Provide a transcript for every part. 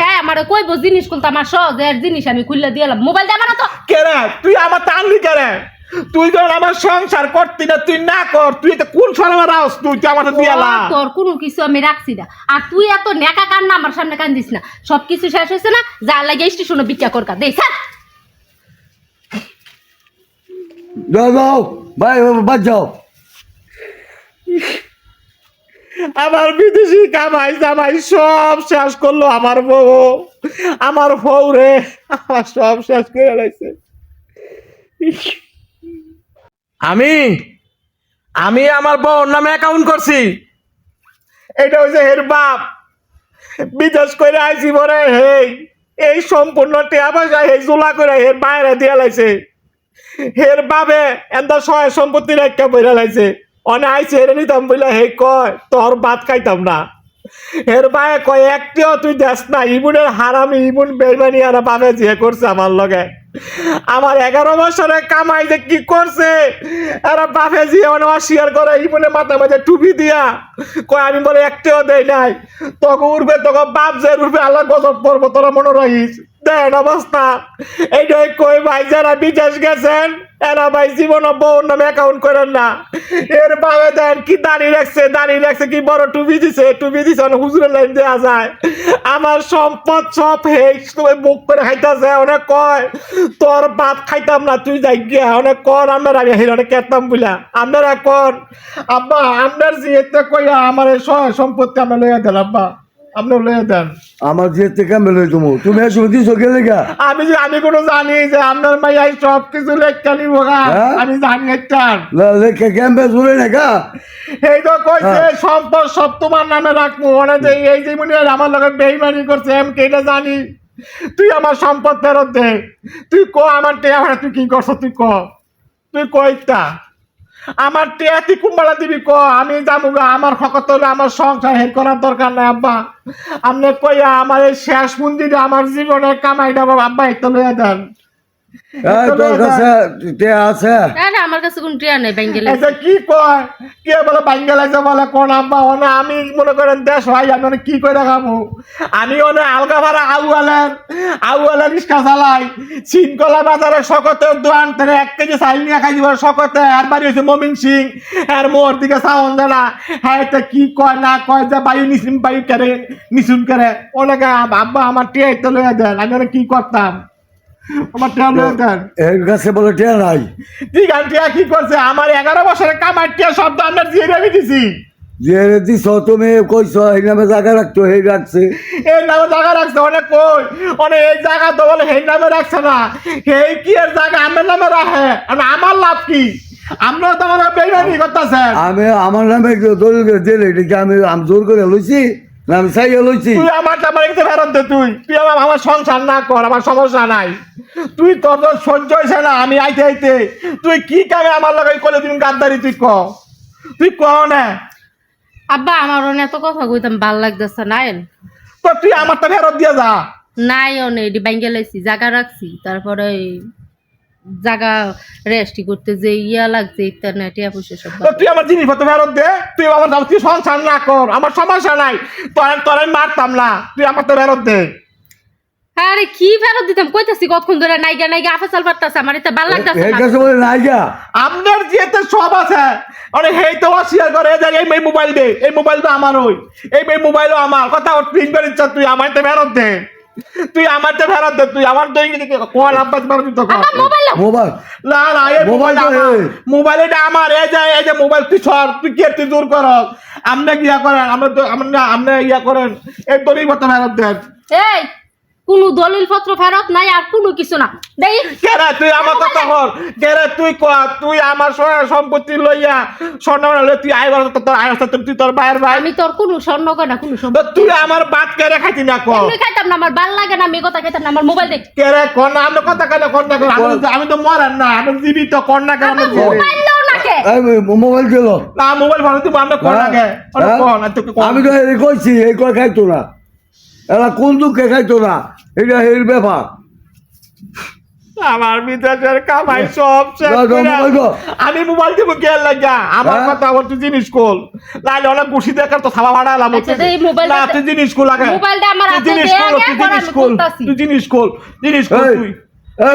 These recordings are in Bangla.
হ্যাঁ। আমারে কইবো জিনিস কোনটা আমার সহজের জিনিস আমি খুললে দিলাম মোবাইল দেবা না তো? কেরে তুই আমার টানলি কেরে? তুই যখন আমার সংসার করতি না তুই না কর তুই এটা কোন সরবার আস তুই তো আমার দিয়ালা তোর কোনো কিছু আমি রাখছি না। আর তুই এত নেকা কান্না আমার সামনে কান্দিস না। সব কিছু শেষ হয়েছে না? যা লাগে স্টেশনে বিক্রিয়া করকা দেখ যাও যাও ভাই বাদ যাও। আমার বিদেশি কামাই জামাই সব শেষ করল আমার বউ। আমার বউ রে, আমার সব শেষ করে লাইছে আমি আমি আমার বউর নামে অ্যাকাউন্ট করছি। এটা হচ্ছে হের বাপ। বিদেশ করে আইছি বলে হেই, এই সম্পূর্ণ টিয়া পয়সা এই জোলা করে হের বাইরে দিয়া লাইছে। হের বাবে এন্দা সহায় সম্পত্তি রাখা বইরা লাইছে। অনে আইছে নিতাম বইলা, হে কয়, তোর ভাত খাইতাম না। হের বায়ে কয়, একটিও তুই দেখ না, ইমুনের হারামি ইমুন বেইমানি আর বাবে যে করছে আমার লগে। আমার এগারো বছরে কামাই যে কি করছে, এরা বাপে যে মানে অস্বীকার করে ইমুনে মাথা মাঝে টুপি দিয়া, কয়, আমি বলে একটিও দেই নাই। তখন উঠবে তখন বাপ যে উঠবে আল্লাহ গজব পর্ব তোরা মনে রাখিস। দেন অবস্থা। এইটাই কই ভাই যারা বিদেশ গেছেন, এরা ভাই জীবন বউর নামে অ্যাকাউন্ট করেন না। এর বাবে দেন কি দাঁড়িয়ে রাখছে দাঁড়িয়ে রাখছে কি বড় টুপি দিছে টুপি দিছে হুজুরের লাইন দেওয়া যায়। আমার সম্পদ সব হেই তুমি বুক করে খাইতেছে অনেক কয়, তোর ভাত খাইতাম না, তুই যাই গিয়া। অনেক কর আমরা আমি হের অনেক কেতাম বুলা আপনারা কর আব্বা আপনার জিয়েতে কইয়া আমার সম্পত্তি আমরা লইয়া দেন, আব্বা। আপনি লইয়া দেন। আমার যে থেকে মেলে তুমি আমি যে আমি কোনো জানি যে আপনার মাইয়াই সব কিছু লেখালি বোকা হ্যাঁ? আমি জানি একটার লেখে ক্যাম্পে জুড়ে না এই তো কইছে হ্যাঁ। সম্পদ সব তোমার নামে রাখব। মানে যে এই যে মনে আমার লগে বেইমানি করছে আমি জানি? তুই আমার সম্পদ ফেরত দে। তুই ক আমার টেয়া তুই কি করছ তুই ক? তুই কইতা। আমার টেয়াতি কুম্বালা দিবি ক আমি যাব গা, আমার খকত হলে আমার সংসার হেড করার দরকার নাই, আব্বা। আপনি কইয়া আমার এই শেষ মন্দিরে আমার জীবনের কামাই দেবো আব্বা একটু লইয়া দেন। তোর কাছে তে আছে? না আমার কাছে কোনো ট্রিয়া নেই ব্যাঙ্গেলে। এটা কি কয়? কে বলে বাঙ্গালাইছে বলে কোন আব্বা ওনা আমি মনে করেন দেশ ভাই আমি অনেক কি করে খাব আমি অনেক আলগা ভাড়া আউয়ালের আউয়ালের রিক্সা চালাই। চিনকলা বাজারে সকতের দোয়ান থেকে এক কেজি চাইল নিয়ে খাই দিব শকতে আর বাড়ি হয়েছে মমিন সিং। আর মোর দিকে সাউন জানা হ্যাঁ এটা কি কয় না কয় যে বায়ু নিসিম বায়ু করে নিসুম করে অনেক আব্বা আমার টিয়া তো লইয়া দেন আমি অনেক কি করতাম? আমার টিয়া দেন এর কাছে বলে টে নাই। ঠিক আছে টিয়া কি করছে? আমার এগারো বছরের কামার টিয়া শব্দ আপনার দিয়ে আমি দিছি। যে দিছ তুমি কইছো এই নামে জায়গা রাখতো এই রাখছে। এর নামে জায়গা রাখছে অনেক কই। অনেক এই জায়গা তো বলে সেই নামে রাখছে না। সেই কি এর জায়গা? আমার নামে রাখে। আর আমার লাভ কি? আমরা তো আমার বেইমানি করতেছেন। আমি আমার নামে দলিল করে দিলে এটাকে আমি আমি জোর করে লইছি। লইছি তুই আমার ফেরত দে তুই। তুই আমার আমার সংসার না কর আমার সমস্যা নাই। তুই তোর তো সহ্য হয়েছে না আমি আইতে আইতে। তুই কি কামে আমার কলে গাদ্দারি তুই ক? তুই ক না? আব্বা আমার অনেক এত কথা কইতাম ভালো লাগতেছে নাইন তো তুই আমারটা ফেরত দিয়ে যা। নাই অনে এটি ব্যাঙ্গে লাইছি জায়গা রাখছি তারপরে জায়গা রেস্টি করতে যে ইয়া লাগছে ইন্টারনেট ইয়া পয়সা সব তুই আমার জিনিসপত্র ফেরত দে তুই আমার তুই সংসার না কর আমার সমস্যা নাই। তোর তোর আমি মারতাম না তুই আমার তো ফেরত দে। আরে কি ফেরত দিতাম? কইতাছি কতক্ষণ ধরে নাইগা নাইগা পারতাছে আমার এটা ভালো লাগতাছে না। কাছে বলে নাই গা আপনার যেতে সব আছে। অনেক হেই তো শেয়ার করে এই যে এই মোবাইল দে এই মোবাইল তো আমার ওই এই মোবাইলও আমার। কথা ওর প্রিন্ট করে ইচ্ছা তুই আমার তো ফেরত দে। তুই আমার তো ফেরত দে তুই আমার তো ইংরেজি কোয়াল আব্বাস মারো তুই তো মোবাইল মোবাইল না না এই মোবাইল মোবাইল এটা আমার। এই যে এই যে মোবাইল তুই সর তুই কে তুই দূর কর। আমরা কি ইয়া করেন? আমরা তো আমরা আমরা ইয়া করেন। এই তোরই মতো ফেরত দেন এই কোনো দলিল পত্র ফেরত নাই আর কোনো কিছু না। দেই। কেরে তুই আমার কথা কর। কেরে তুই ক তুই আমার সম্পত্তি লইয়া স্বর্ণ লই তুই আয় বল তোর আয় তুই তোর বাইরের ভাই। আমি তোর কোনো স্বর্ণ কই না কোনো তো সম্পত্তি তুই আমার বাত কেরে খাইতি না কর। এমনি খাইতাম না আমার ভালো লাগে না আমি কথা খাইতাম না আমার মোবাইল দেখ। কেরে কর না আমি কথা কেন কর না আমি তো- আমি তো মরেন না আমি জীবিত কর না কেন? আমি মোবাইল মোবাইল না মোবাইল ফোন তুই আমরা কর না কে? আরে হ্যাঁ? কর আমি তো কইছি এই কয় খাইতো না। এরা কোন দুঃখে খাইতো না? এটা এর ব্যাপার। আমার বিদেশের কামাই সব আমি মোবাইল দিব কে লাগা আমার হ্যাঁ? কথা আমার জিনিস কল। লাইলে অনেক গুছি দেখার তো থাবা ভাড়া এলাম আচ্ছা, তো না তুই জিনিস কল লাগে মোবাইলটা আমার তুই হাতে জিনিস কল। তুই জিনিস খোল জিনিস এই, তুই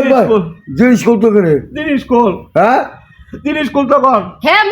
জিনিস জিনিস করতে করে। জিনিস খোল হ্যাঁ? জিনিস খুল তো কর। হ্যাঁ